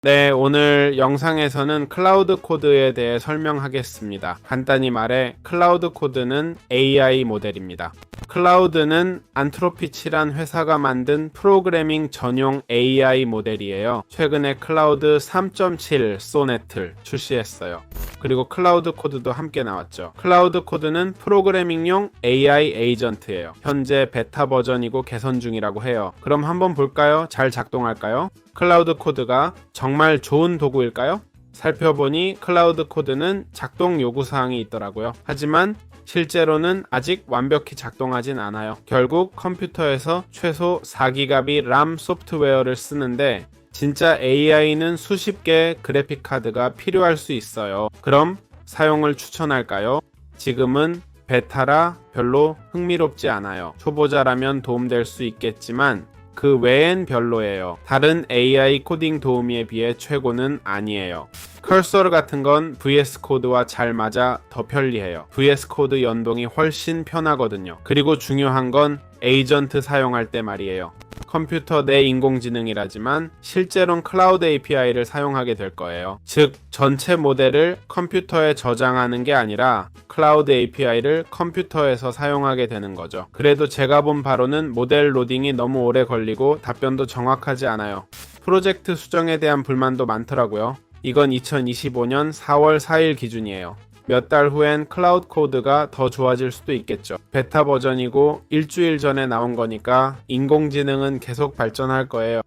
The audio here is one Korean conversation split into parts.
네, 오늘 영상에서는 클라우드 코드에 대해 설명하겠습니다. 간단히 말해 클라우드 코드는 AI 모델입니다. 클라우드는 안트로피치란 회사가 만든 프로그래밍 전용 AI 모델이에요. 최근에 클라우드 3.7 소네트를 출시했어요. 그리고 클라우드 코드도 함께 나왔죠. 클라우드 코드는 프로그래밍용 AI 에이전트예요. 현재 베타 버전이고 개선 중이라고 해요. 그럼 한번 볼까요? 잘 작동할까요? 클라우드 코드가 정말 좋은 도구일까요? 살펴보니 클라우드 코드는 작동 요구 사항이 있더라고요. 하지만 실제로는 아직 완벽히 작동하진 않아요. 결국 컴퓨터에서 최소 4기가비 람 소프트웨어를 쓰는데 진짜 AI는 수십 개의 그래픽 카드가 필요할 수 있어요. 그럼 사용을 추천할까요? 지금은 베타라 별로 흥미롭지 않아요. 초보자라면 도움될 수 있겠지만 그 외엔 별로예요. 다른 AI 코딩 도우미에 비해 최고는 아니에요. 컬서 같은 건 VS 코드와 잘 맞아 더 편리해요. VS 코드 연동이 훨씬 편하거든요. 그리고 중요한 건 에이전트 사용할 때 말이에요. 컴퓨터 내 인공지능이라지만 실제론 클라우드 API를 사용하게 될 거예요. 즉, 전체 모델을 컴퓨터에 저장하는 게 아니라 클라우드 API를 컴퓨터에서 사용하게 되는 거죠. 그래도 제가 본 바로는 모델 로딩이 너무 오래 걸리고 답변도 정확하지 않아요. 프로젝트 수정에 대한 불만도 많더라고요. 이건 2025년 4월 4일 기준이에요. 몇 달 후엔 클라우드 코드가 더 좋아질 수도 있겠죠. 베타 버전이고 일주일 전에 나온 거니까 인공지능은 계속 발전할 거예요.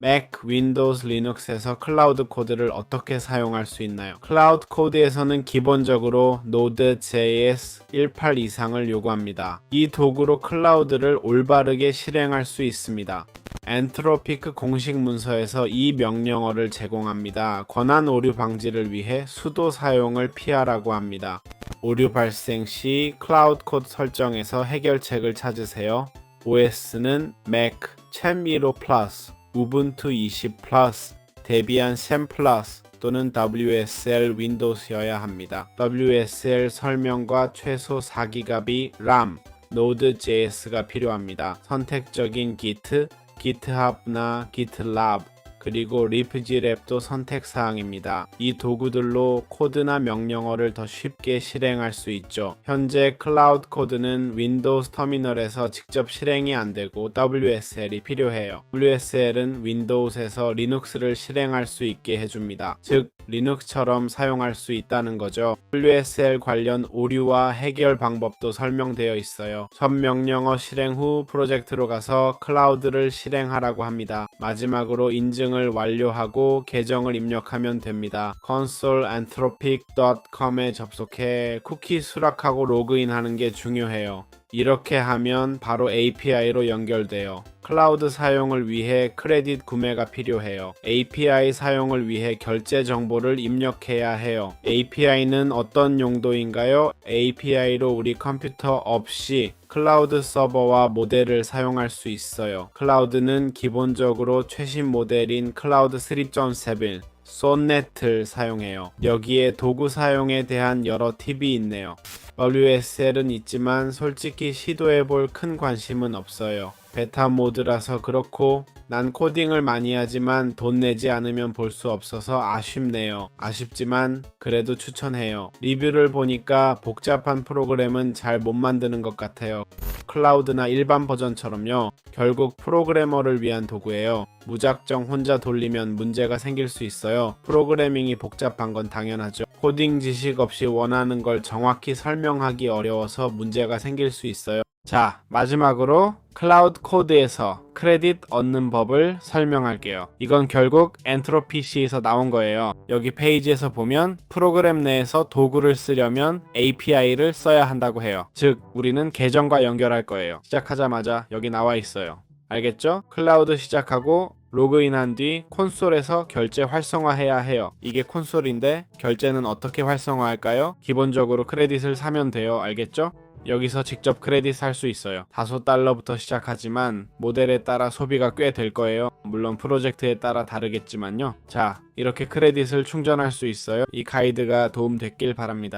맥, 윈도우스, 리눅스에서 클라우드 코드를 어떻게 사용할 수 있나요? 클라우드 코드에서는 기본적으로 Node.js 18 이상을 요구합니다. 이 도구로 클라우드를 올바르게 실행할 수 있습니다. 엔트로피크 공식 문서에서 이 명령어를 제공합니다. 권한 오류 방지를 위해 수도 사용을 피하라고 합니다. 오류 발생 시 클라우드 코드 설정에서 해결책을 찾으세요. OS는 Mac, 챔미로 플러스, 우분투 20 플러스, 데비안 샘 플러스 또는 WSL 윈도우스여야 합니다. WSL 설명과 최소 4기가비 RAM, Node.js가 필요합니다. 선택적인 Git, GitHub나 GitLab 그리고 리프지 랩도 선택 사항입니다. 이 도구들로 코드나 명령어를 더 쉽게 실행할 수 있죠. 현재 클라우드 코드는 윈도우스 터미널에서 직접 실행이 안 되고 WSL이 필요해요. WSL은 윈도우스에서 리눅스를 실행할 수 있게 해줍니다. 즉 리눅스처럼 사용할 수 있다는 거죠. WSL 관련 오류와 해결 방법도 설명되어 있어요. 전 명령어 실행 후 프로젝트로 가서 클라우드를 실행하라고 합니다. 마지막으로 인증을 완료하고 계정을 입력하면 됩니다. consoleanthropic.com에 접속해 쿠키 수락하고 로그인하는 게 중요해요. 이렇게 하면 바로 API로 연결돼요. 클라우드 사용을 위해 크레딧 구매가 필요해요. API 사용을 위해 결제 정보를 입력해야 해요. API는 어떤 용도인가요? API로 우리 컴퓨터 없이 클라우드 서버와 모델을 사용할 수 있어요. 클라우드는 기본적으로 최신 모델인 클라우드 3.7 소넷을 사용해요. 여기에 도구 사용에 대한 여러 팁이 있네요. WSL은 있지만 솔직히 시도해볼 큰 관심은 없어요. 베타 모드라서 그렇고 난 코딩을 많이 하지만 돈 내지 않으면 볼 수 없어서 아쉽네요. 아쉽지만 그래도 추천해요. 리뷰를 보니까 복잡한 프로그램은 잘 못 만드는 것 같아요. 클라우드나 일반 버전처럼요. 결국 프로그래머를 위한 도구예요. 무작정 혼자 돌리면 문제가 생길 수 있어요. 프로그래밍이 복잡한 건 당연하죠. 코딩 지식 없이 원하는 걸 정확히 설명하기 어려워서 문제가 생길 수 있어요. 자, 마지막으로 클라우드 코드에서 크레딧 얻는 법을 설명할게요. 이건 결국 엔트로피시에서 나온 거예요. 여기 페이지에서 보면 프로그램 내에서 도구를 쓰려면 API를 써야 한다고 해요. 즉, 우리는 계정과 연결할 거예요. 시작하자마자 여기 나와 있어요. 알겠죠? 클라우드 시작하고 로그인한 뒤 콘솔에서 결제 활성화해야 해요. 이게 콘솔인데 결제는 어떻게 활성화할까요? 기본적으로 크레딧을 사면 돼요. 알겠죠? 여기서 직접 크레딧 살 수 있어요. 다섯 달러부터 시작하지만 모델에 따라 소비가 꽤 될 거예요. 물론 프로젝트에 따라 다르겠지만요. 자, 이렇게 크레딧을 충전할 수 있어요. 이 가이드가 도움 됐길 바랍니다.